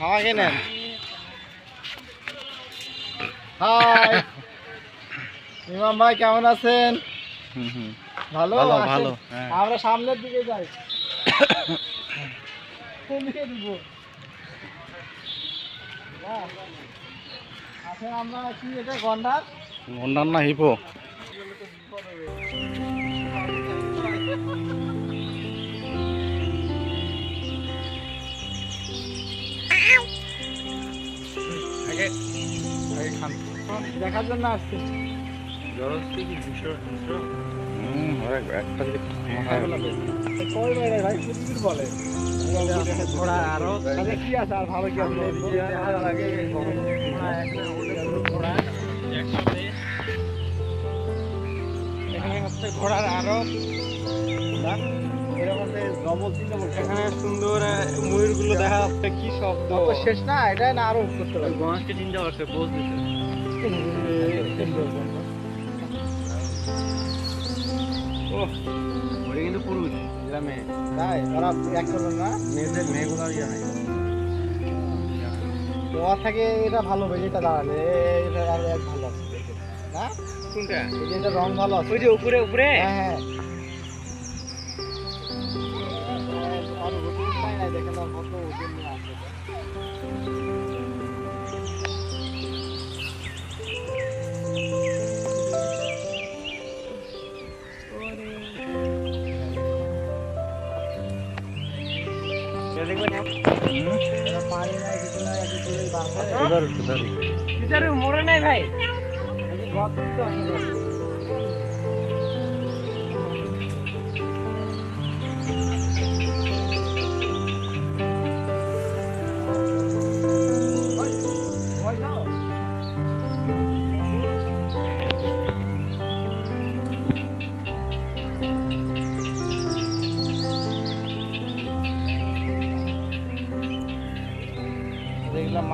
High ইমাম ভাই কেমন আছেন? ভালো ভালো, হ্যাঁ। আমরা সামনের দিকে যাই। না। আচ্ছা আমরা কি এটা গন্ডার? অন্যান্য হিপো। আগে। আগে খান। দেখার জন্য আসছে। খাওয়া হয়। আরও আচ্ছা কি আছে? আর ভালো কি আছে? ঘোড়া এখানে হচ্ছে ঘোড়ার আরও। এখানে সুন্দর ময়ূরগুলো দেখা যাচ্ছে কি শব্দ। শেষ না এটা না আরও করতে পারবে। গণেশকে চিন্তা করছে পোজ দিতে ওটা কিন্তু পুরুষ গ্রামে তাই? ওরা এক করবে না? মেয়েদের মেয়েগুলো ইয়ে নাই। ওর থেকে এটা ভালো হবে এটা দাঁড়ালে এটা আর ভালো আছে। না কোনটা এটা রং ভালো আছে। ওই যে উপরে উপরে? হ্যাঁ হ্যাঁ। একটু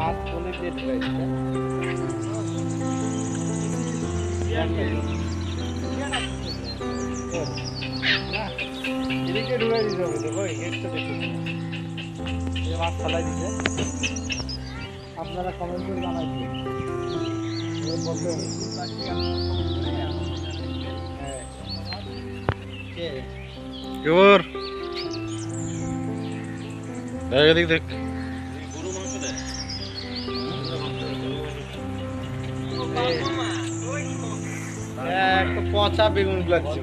মাছ বলে দিয়ে ঢুকাইছে এদিকে ঢুকাই দিতে হবে দেখো গেটটা দেখো। মাছ ফেলাই আপনারা কমেন্ট করে কেবর দেখ দেখ। পচা বেগুন লাগছে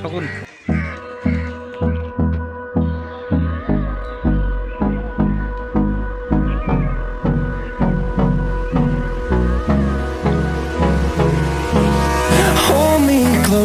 শগুন।